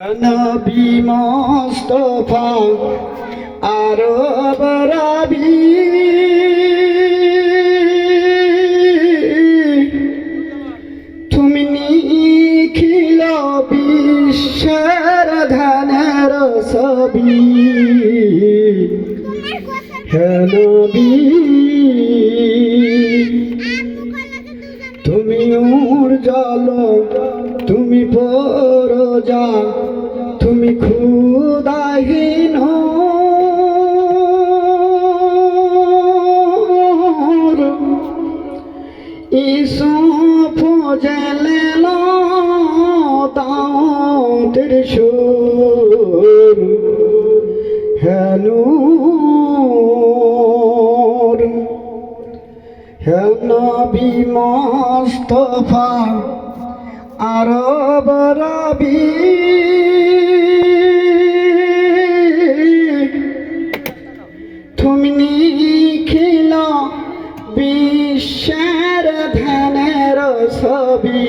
নবী মোস্তফা আরব রাবি তুমি নিখিল বিশ্বের ধানের ছবি। হে নবী, তুমি উড় জল তুমি পরজা। ক্ষুদাহীন ইসু ফজলে তাঁতের সুর হেনুর হে নবী মোস্তফা আরব রাবি তুমি নিখিল বিশ্বের ধ্যানের ছবি।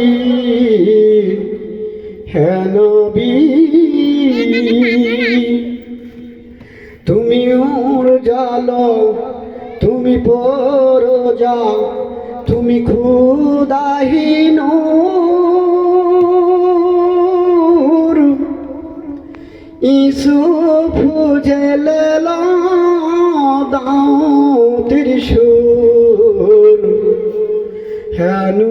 হে নবী, তুমি উড় জালো তুমি পর যাও তুমি ক্ষুদাহীন। ইসু ফুজেলে ত্রিশূল হেনু